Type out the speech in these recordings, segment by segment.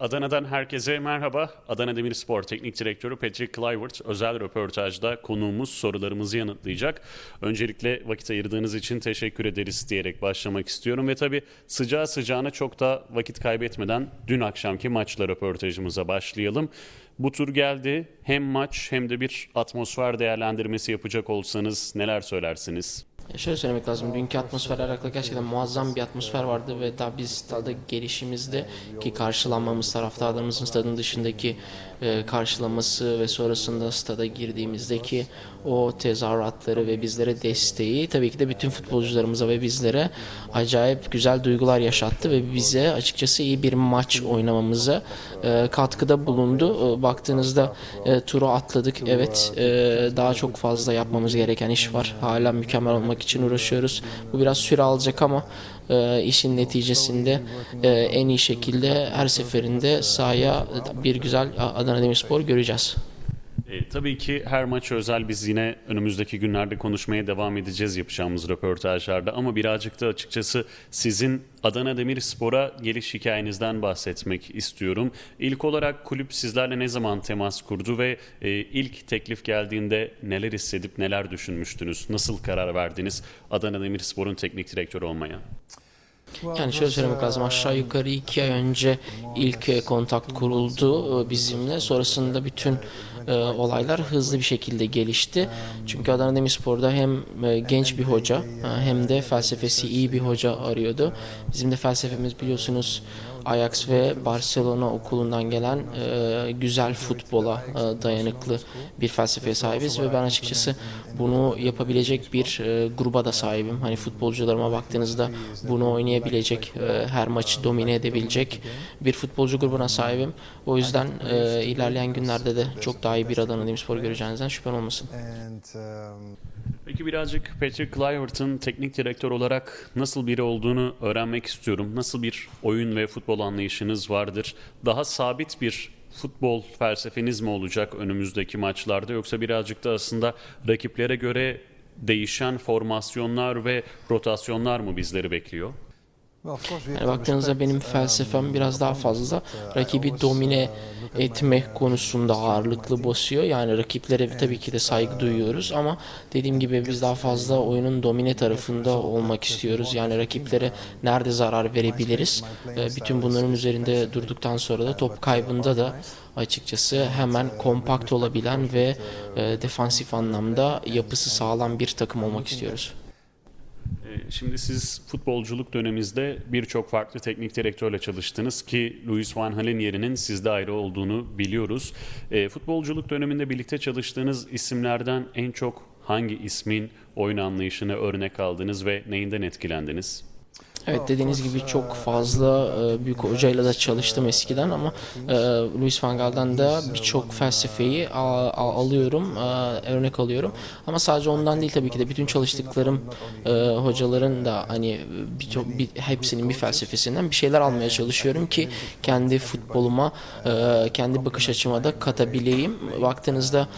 Adana'dan herkese merhaba. Adana Demirspor Teknik Direktörü Patrick Kluivert özel röportajda konuğumuz sorularımızı yanıtlayacak. Öncelikle vakit ayırdığınız için teşekkür ederiz diyerek başlamak istiyorum ve tabii sıcağı sıcağına çok da vakit kaybetmeden dün akşamki maçla röportajımıza başlayalım. Bu tur geldi. Hem maç hem de bir atmosfer değerlendirmesi yapacak olsanız neler söylersiniz? Şöyle söylemek lazım. Dünkü atmosferle alakalı gerçekten muazzam bir atmosfer vardı ve daha biz stada gelişimizde ki karşılanmamız taraftarlarımızın stadın dışındaki e, karşılaması ve sonrasında stada girdiğimizdeki o tezahüratları ve bizlere desteği tabii ki de bütün futbolcularımıza ve bizlere acayip güzel duygular yaşattı ve bize açıkçası iyi bir maç oynamamıza e, katkıda bulundu. E, baktığınızda e, turu atladık. Evet e, daha çok fazla yapmamız gereken iş var. Hala mükemmel olmak için uğraşıyoruz. Bu biraz süre alacak ama e, işin neticesinde e, en iyi şekilde her seferinde sahaya bir güzel Adana Demirspor göreceğiz. Tabii ki her maç özel biz yine önümüzdeki günlerde konuşmaya devam edeceğiz yapacağımız röportajlarda ama birazcık da açıkçası sizin Adana Demirspor'a geliş hikayenizden bahsetmek istiyorum. İlk olarak kulüp sizlerle ne zaman temas kurdu ve e, ilk teklif geldiğinde neler hissedip neler düşünmüştünüz? Nasıl karar verdiniz Adana Demirspor'un teknik direktörü olmaya? Yani şöyle söylemek lazım aşağı yukarı iki ay önce ilk kontakt kuruldu e, bizimle. Sonrasında bütün e, olaylar hızlı bir şekilde gelişti. Çünkü Adana Demirspor'da hem e, genç bir hoca e, hem de felsefesi iyi bir hoca arıyordu. Bizim de felsefemiz biliyorsunuz Ajax ve Barcelona okulundan gelen e, güzel futbola e, dayanıklı bir felsefeye sahibiz ve ben açıkçası bunu yapabilecek bir e, gruba da sahibim. Hani futbolcularıma baktığınızda bunu oynayabilecek, e, her maçı domine edebilecek bir futbolcu grubuna sahibim. O yüzden e, ilerleyen günlerde de çok daha iyi bir Adana Demirspor göreceğinizden şüphen olmasın. um, Peki birazcık Patrick Kluivert'ın teknik direktör olarak nasıl biri olduğunu öğrenmek istiyorum. Nasıl bir oyun ve futbol anlayışınız vardır? Daha sabit bir futbol felsefeniz mi olacak önümüzdeki maçlarda yoksa birazcık da aslında rakiplere göre değişen formasyonlar ve rotasyonlar mı bizleri bekliyor? Yani baktığınızda benim um, felsefem biraz daha fazla uh, rakibi domine uh, etme team konusunda ağırlıklı basıyor. Yani rakiplere tabii ki de saygı duyuyoruz ama dediğim gibi biz daha fazla oyunun domine tarafında olmak istiyoruz. Yani rakiplere nerede zarar verebiliriz? Bütün bunların üzerinde durduktan sonra da top kaybında da açıkçası hemen kompakt olabilen ve e, defansif anlamda yapısı sağlam bir takım olmak istiyoruz. Ee, Şimdi siz futbolculuk döneminizde birçok farklı teknik direktörle çalıştınız ki Luis Van Hal'in yerinin sizde ayrı olduğunu biliyoruz. Ee, futbolculuk döneminde birlikte çalıştığınız isimlerden en çok hangi ismin oyun anlayışını örnek aldınız ve neyinden etkilendiniz? Evet dediğiniz gibi çok fazla e, büyük hocayla da çalıştım eskiden ama e, Luis van Gaal'dan da birçok felsefeyi alıyorum, e, örnek alıyorum. Ama sadece ondan değil tabii ki de bütün çalıştıklarım hocaların da hani birçok bir, hepsinin bir felsefesinden bir şeyler almaya çalışıyorum ki kendi futboluma, kendi bakış açıma da katabileyim. Baktığınızda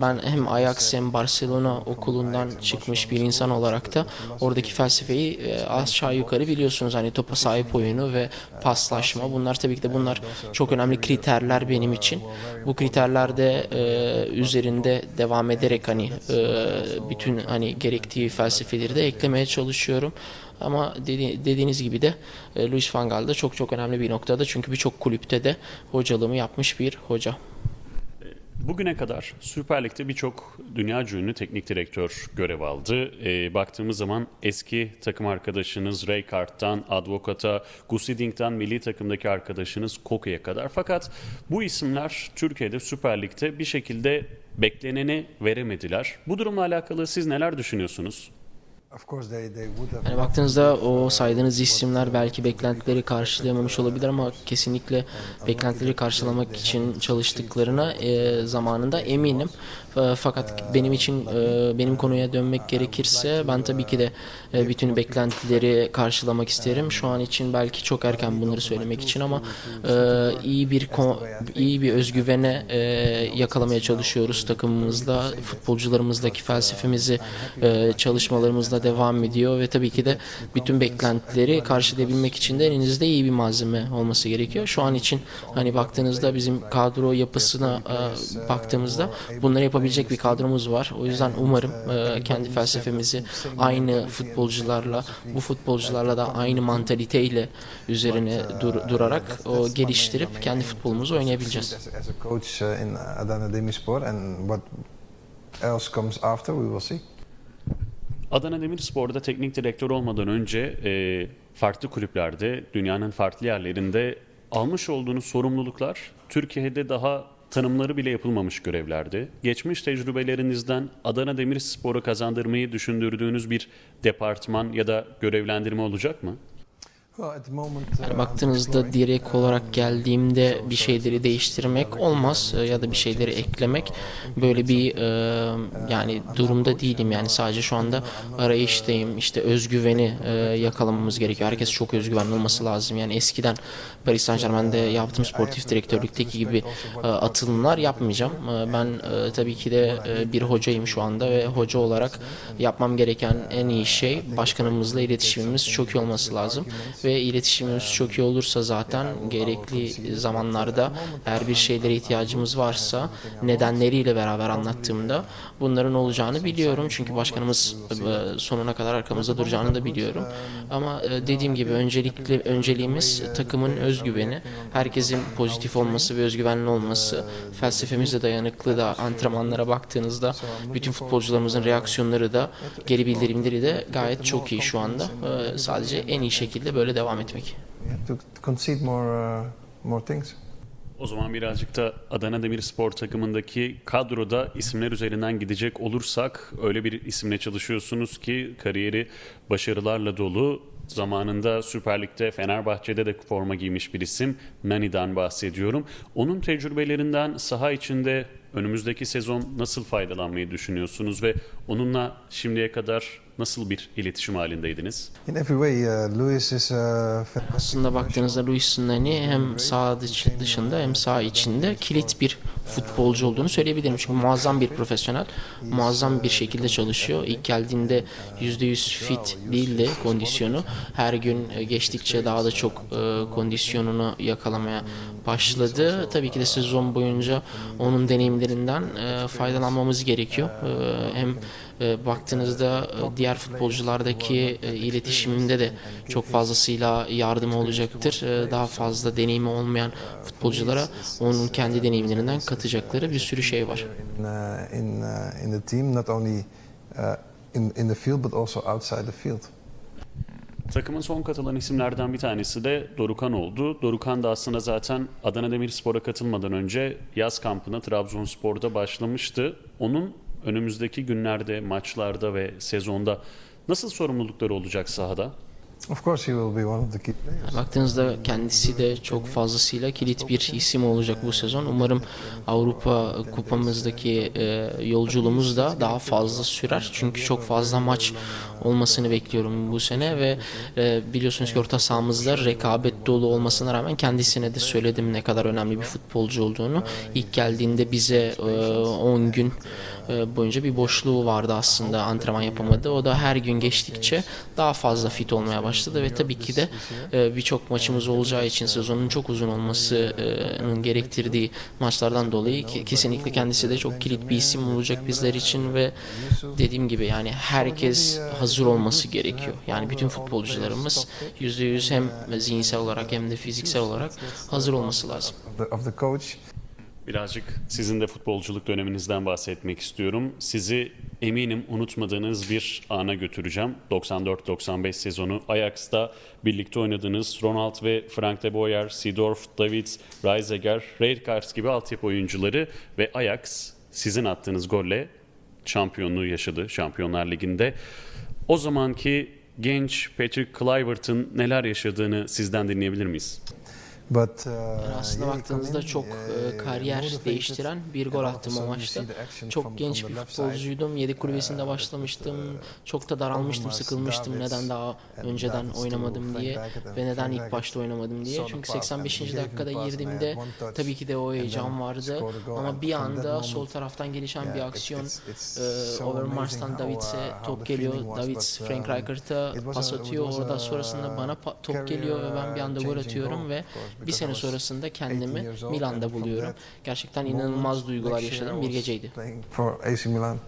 ben hem Ajax hem Barcelona okulundan çıkmış bir insan olarak da oradaki felsefeyi e, aşağı yukarı biliyorsunuz hani topa sahip oyunu ve paslaşma bunlar tabii ki de bunlar çok önemli kriterler benim için. Bu kriterlerde e, üzerinde devam ederek hani e, bütün hani gerektiği felsefeleri de eklemeye çalışıyorum. Ama dedi, dediğiniz gibi de e, Luis van Gaal da çok çok önemli bir noktada çünkü birçok kulüpte de hocalığımı yapmış bir hoca. Bugüne kadar Süper Lig'de birçok dünya ünlü teknik direktör görev aldı. Ee, baktığımız zaman eski takım arkadaşınız Rijkaard'dan, Advokat'a, Gus Hiddink milli takımdaki arkadaşınız Koke'ye kadar. Fakat bu isimler Türkiye'de Süper Lig'de bir şekilde bekleneni veremediler. Bu durumla alakalı siz neler düşünüyorsunuz? Yani baktığınızda o saydığınız isimler belki beklentileri karşılayamamış olabilir ama kesinlikle beklentileri karşılamak için çalıştıklarına e, zamanında eminim. E, Fakat benim için e, benim konuya dönmek gerekirse ben tabii ki de e, bütün beklentileri karşılamak isterim. Şu an için belki çok erken bunları söylemek için ama e, iyi bir iyi bir özgüvene e, yakalamaya çalışıyoruz takımımızla, futbolcularımızdaki felsefemizi e, çalışmalarımızla hızla devam ediyor ve tabii ki de bütün beklentileri karşılayabilmek için de elinizde iyi bir malzeme olması gerekiyor. Şu an için hani baktığınızda bizim kadro yapısına e, baktığımızda bunları yapabilecek bir kadromuz var. O yüzden umarım e, kendi felsefemizi aynı futbolcularla, bu futbolcularla da aynı mantaliteyle üzerine dur- durarak o geliştirip kendi futbolumuzu oynayabileceğiz. Uh, else comes after, we will see. Adana Demirspor'da teknik direktör olmadan önce e, farklı kulüplerde, dünyanın farklı yerlerinde almış olduğunuz sorumluluklar Türkiye'de daha tanımları bile yapılmamış görevlerdi. Geçmiş tecrübelerinizden Adana Demirspor'u kazandırmayı düşündürdüğünüz bir departman ya da görevlendirme olacak mı? Well, at the moment, Baktığınızda direkt olarak geldiğimde bir şeyleri değiştirmek olmaz e, ya da bir şeyleri eklemek böyle bir e, yani durumda değilim. Yani sadece şu anda arayıştayım. İşte özgüveni e, yakalamamız gerekiyor. Herkes çok özgüvenli olması lazım. Yani eskiden Paris Saint Germain'de yaptığım sportif direktörlükteki gibi e, atılımlar yapmayacağım. Ben tabii ki de bir hocayım şu anda ve hoca olarak yapmam gereken en iyi şey başkanımızla iletişimimiz çok iyi olması lazım. Ve iletişimimiz çok iyi olursa zaten gerekli zamanlarda eğer bir şeylere ihtiyacımız varsa nedenleriyle beraber anlattığımda bunların olacağını biliyorum. Çünkü başkanımız e, sonuna kadar arkamızda duracağını da biliyorum. Ama e, dediğim gibi öncelikli önceliğimiz takımın özgüveni, herkesin pozitif olması ve özgüvenli olması, felsefemize dayanıklı da antrenmanlara baktığınızda bütün futbolcularımızın reaksiyonları da geri bildirimleri de gayet çok iyi şu anda. E, Sadece en iyi şekilde böyle devam etmek. to concede more, uh, more things. O zaman birazcık da Adana Demirspor takımındaki kadroda isimler üzerinden gidecek olursak öyle bir isimle çalışıyorsunuz ki kariyeri başarılarla dolu. Zamanında Süper Lig'de Fenerbahçe'de de forma giymiş bir isim. Nani'den bahsediyorum. Onun tecrübelerinden saha içinde önümüzdeki sezon nasıl faydalanmayı düşünüyorsunuz ve onunla şimdiye kadar nasıl bir iletişim halindeydiniz? In every way, uh, Luis is fantastic. Aslında baktığınızda Luis Nani hem sağ dış- dışında hem sağ içinde kilit bir futbolcu olduğunu söyleyebilirim. Çünkü muazzam bir profesyonel, muazzam bir şekilde çalışıyor. İlk geldiğinde %100 fit değildi kondisyonu. Her gün e, geçtikçe daha da çok e, kondisyonunu yakalamaya başladı. Tabii ki de sezon boyunca onun deneyimlerinden e, faydalanmamız gerekiyor. Hem e, baktığınızda e, diğer futbolculardaki e, iletişiminde de çok fazlasıyla yardım olacaktır. E, Daha fazla deneyimi olmayan futbolculara onun kendi deneyimlerinden katacakları bir sürü şey var. in, uh, in, uh, in the team, not only uh, in, in the field but also outside the field. Takımın son katılan isimlerden bir tanesi de Dorukan oldu. Dorukan da aslında zaten Adana Demirspor'a katılmadan önce yaz kampına Trabzonspor'da başlamıştı. Onun önümüzdeki günlerde, maçlarda ve sezonda nasıl sorumlulukları olacak sahada? Baktığınızda kendisi de çok fazlasıyla kilit bir isim olacak bu sezon. Umarım Avrupa kupamızdaki e, yolculuğumuz da daha fazla sürer. Çünkü çok fazla maç olmasını bekliyorum bu sene ve e, biliyorsunuz ki orta sahamızda rekabet dolu olmasına rağmen kendisine de söyledim ne kadar önemli bir futbolcu olduğunu. İlk geldiğinde bize e, 10 gün e, boyunca bir boşluğu vardı aslında antrenman yapamadı. O da her gün geçtikçe daha fazla fit olmaya başladı ve tabii ki de e, birçok maçımız olacağı için sezonun çok uzun olmasının gerektirdiği maçlardan dolayı ki- kesinlikle kendisi de çok kilit bir isim olacak bizler için ve dediğim gibi yani herkes hazır olması gerekiyor. Yani bütün futbolcularımız %100 hem zihinsel olarak hem de fiziksel olarak hazır olması lazım. Birazcık sizin de futbolculuk döneminizden bahsetmek istiyorum. Sizi eminim unutmadığınız bir ana götüreceğim. 94-95 sezonu Ajax'ta birlikte oynadığınız Ronald ve Frank de Boer, Seedorf, Davids, Reiseger, Rijkaard gibi altyapı oyuncuları ve Ajax sizin attığınız golle şampiyonluğu yaşadı Şampiyonlar Ligi'nde. O zamanki genç Patrick Kluivert'ın neler yaşadığını sizden dinleyebilir miyiz? But, uh, Yani aslında baktığınızda çok e, kariyer değiştiren bir gol attım o maçta. Çok genç bir futbolcuydum. Yedek kulübesinde Uh, başlamıştım. uh, Çok da daralmıştım, sıkılmıştım. Neden daha önceden oynamadım diye ve neden ilk başta oynamadım diye. Çünkü pass and 85. he gave him dakikada girdiğimde tabii ki de o heyecan vardı. Ama bir anda sol taraftan gelişen bir aksiyon e, Overmars'tan Davids'e uh, top geliyor. Davids Frank um, was pas atıyor. Orada sonrasında bana top geliyor ve ben bir anda gol atıyorum ve bir sene sonrasında 18 kendimi Milan'da buluyorum. Gerçekten inanılmaz duygular yaşadım. Bir geceydi. playing For AC Milan.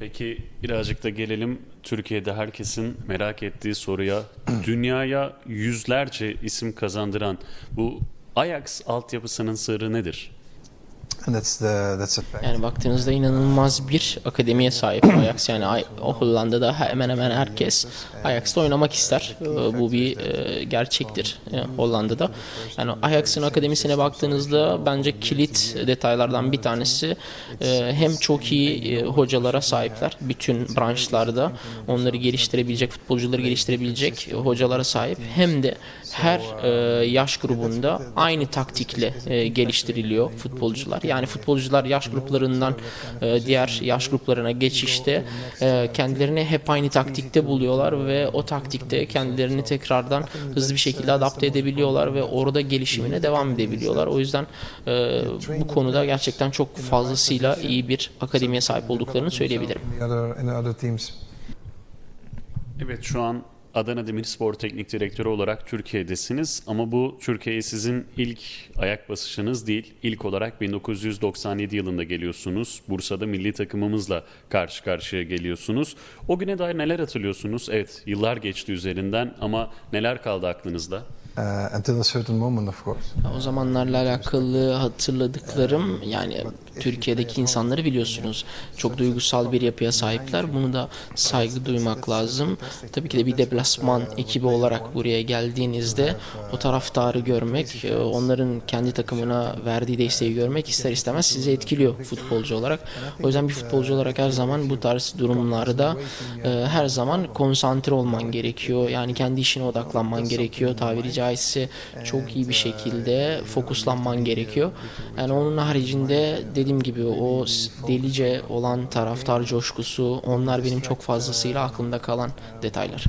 Peki birazcık da gelelim Türkiye'de herkesin merak ettiği soruya. Dünyaya yüzlerce isim kazandıran bu Ajax altyapısının sırrı nedir? Yani baktığınızda inanılmaz bir akademiye sahip Ajax. Yani o Hollanda'da hemen hemen herkes Ajax'ta oynamak ister. Bu bir e, gerçektir e, Hollanda'da. Yani Ajax'ın akademisine baktığınızda bence kilit detaylardan bir tanesi e, hem çok iyi hocalara sahipler. Bütün branşlarda onları geliştirebilecek, futbolcuları geliştirebilecek hocalara sahip. Hem de her e, yaş grubunda aynı taktikle e, geliştiriliyor futbolcular. Yani futbolcular yaş gruplarından e, diğer yaş gruplarına geçişte e, kendilerini hep aynı taktikte buluyorlar ve o taktikte kendilerini tekrardan hızlı bir şekilde adapte edebiliyorlar ve orada gelişimine devam edebiliyorlar. O yüzden e, bu konuda gerçekten çok fazlasıyla iyi bir akademiye sahip olduklarını söyleyebilirim. Evet şu an Adana Demirspor Teknik Direktörü olarak Türkiye'desiniz ama bu Türkiye'ye sizin ilk ayak basışınız değil. İlk olarak 1997 yılında geliyorsunuz. Bursa'da milli takımımızla karşı karşıya geliyorsunuz. O güne dair neler hatırlıyorsunuz? Evet yıllar geçti üzerinden ama neler kaldı aklınızda? Uh, until a certain moment, of course. O zamanlarla alakalı hatırladıklarım yani Türkiye'deki insanları biliyorsunuz. Çok duygusal bir yapıya sahipler. Bunu da saygı duymak lazım. Tabii ki de bir deplasman ekibi olarak buraya geldiğinizde o taraftarı görmek, e, onların kendi takımına verdiği desteği görmek ister istemez sizi etkiliyor futbolcu olarak. O yüzden bir futbolcu olarak her zaman bu tarz durumlarda e, her zaman konsantre olman gerekiyor. Yani kendi işine odaklanman gerekiyor. Tabiri caizse çok iyi bir şekilde fokuslanman gerekiyor. Yani onun haricinde dediğim gibi o delice olan taraftar coşkusu onlar benim çok fazlasıyla aklımda kalan detaylar.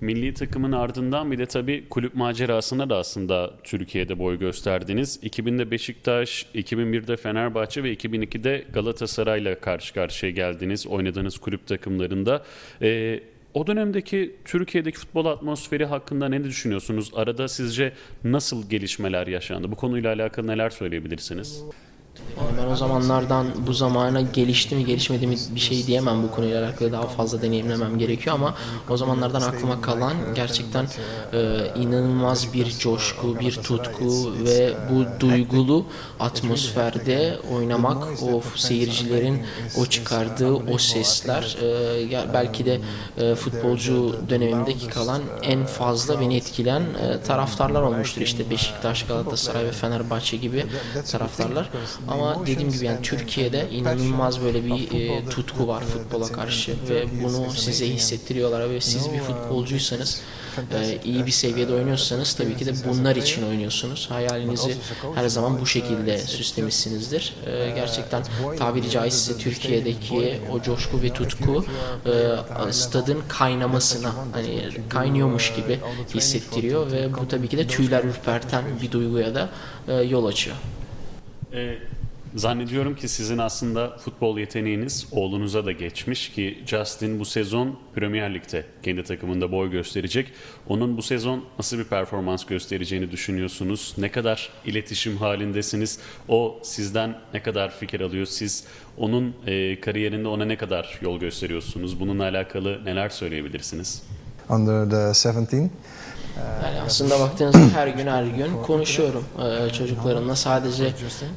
Milli takımın ardından bir de tabii kulüp macerasında da aslında Türkiye'de boy gösterdiniz. 2000'de Beşiktaş, 2001'de Fenerbahçe ve 2002'de Galatasaray'la karşı karşıya geldiniz oynadığınız kulüp takımlarında. Ee, o dönemdeki Türkiye'deki futbol atmosferi hakkında ne düşünüyorsunuz? Arada sizce nasıl gelişmeler yaşandı? Bu konuyla alakalı neler söyleyebilirsiniz? Yani ben o zamanlardan bu zamana gelişti mi gelişmedi mi bir şey diyemem bu konuyla alakalı daha fazla deneyimlemem gerekiyor ama o zamanlardan aklıma kalan gerçekten e, inanılmaz bir coşku, bir tutku ve bu duygulu atmosferde oynamak, o seyircilerin o çıkardığı o sesler e, belki de e, futbolcu dönemimdeki kalan en fazla beni etkileyen e, taraftarlar olmuştur işte Beşiktaş, Galatasaray ve Fenerbahçe gibi taraftarlar. Ama dediğim gibi yani Türkiye'de inanılmaz böyle bir e, tutku var futbola karşı ve bunu size hissettiriyorlar ve siz bir futbolcuysanız e, iyi bir seviyede oynuyorsanız tabii ki de bunlar için oynuyorsunuz. Hayalinizi her zaman bu şekilde süslemişsinizdir. E, gerçekten tabiri caizse Türkiye'deki o coşku ve tutku e, stadın kaynamasına hani kaynıyormuş gibi hissettiriyor ve bu tabii ki de tüyler ürperten bir duyguya da e, yol açıyor. Ee, zannediyorum ki sizin aslında futbol yeteneğiniz oğlunuza da geçmiş ki Justin bu sezon Premier Lig'de kendi takımında boy gösterecek. Onun bu sezon nasıl bir performans göstereceğini düşünüyorsunuz? Ne kadar iletişim halindesiniz? O sizden ne kadar fikir alıyor? Siz onun e, kariyerinde ona ne kadar yol gösteriyorsunuz? Bununla alakalı neler söyleyebilirsiniz? Under the 17, Yani aslında baktığınızda her gün her gün konuşuyorum ee, çocuklarımla. Sadece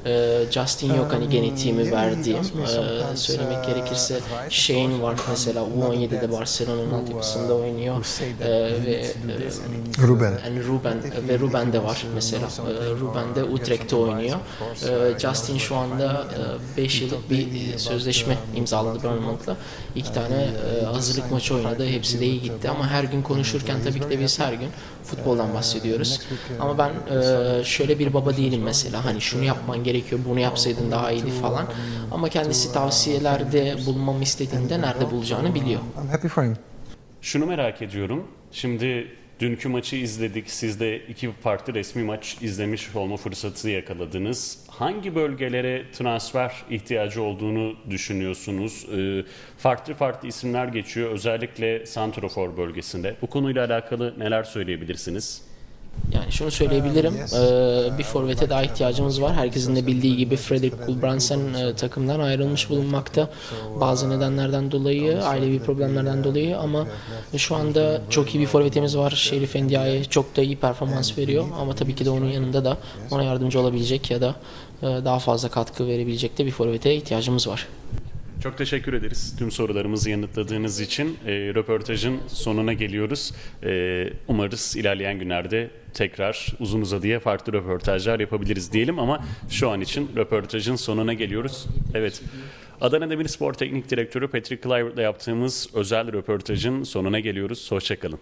e, Justin yok hani genetiğimi verdiğim. Ee, söylemek gerekirse Shane var mesela U17'de Barcelona'nın altyapısında oynuyor. Ee, ve e, Ruben. yani Ruben ve Ruben de var mesela. Ee, Ruben de Utrecht'te oynuyor. Ee, Justin şu anda 5 yıllık bir e, sözleşme imzaladı Bournemouth'la. İki tane e, hazırlık maçı oynadı. Hepsi de iyi gitti ama her gün konuşurken tabii ki de biz her gün Futboldan bahsediyoruz. Ama ben e, şöyle bir baba değilim mesela. Hani şunu yapman gerekiyor, bunu yapsaydın daha iyiydi falan. Ama kendisi tavsiyelerde bulunmamı istediğinde nerede bulacağını biliyor. Şunu merak ediyorum. Şimdi dünkü maçı izledik. Siz de iki farklı resmi maç izlemiş olma fırsatı yakaladınız. Hangi bölgelere transfer ihtiyacı olduğunu düşünüyorsunuz? Ee, farklı farklı isimler geçiyor. Özellikle Santrofor bölgesinde. Bu konuyla alakalı neler söyleyebilirsiniz? Yani şunu söyleyebilirim. Bir forvete daha ihtiyacımız var. Herkesin de bildiği gibi Fredrik Gulbrandsen takımdan ayrılmış bulunmakta. Bazı nedenlerden dolayı, ailevi problemlerden dolayı ama şu anda çok iyi bir forvetimiz var. Şerif Endiaye çok da iyi performans veriyor ama tabii ki de onun yanında da ona yardımcı olabilecek ya da daha fazla katkı verebilecek de bir forvete ihtiyacımız var. Çok teşekkür ederiz tüm sorularımızı yanıtladığınız için. E, röportajın sonuna geliyoruz. E, umarız ilerleyen günlerde tekrar uzun uzadıya farklı röportajlar yapabiliriz diyelim ama şu an için röportajın sonuna geliyoruz. Evet. Adana Demir Spor Teknik Direktörü Patrick Kluivert'la yaptığımız özel röportajın sonuna geliyoruz. Hoşçakalın.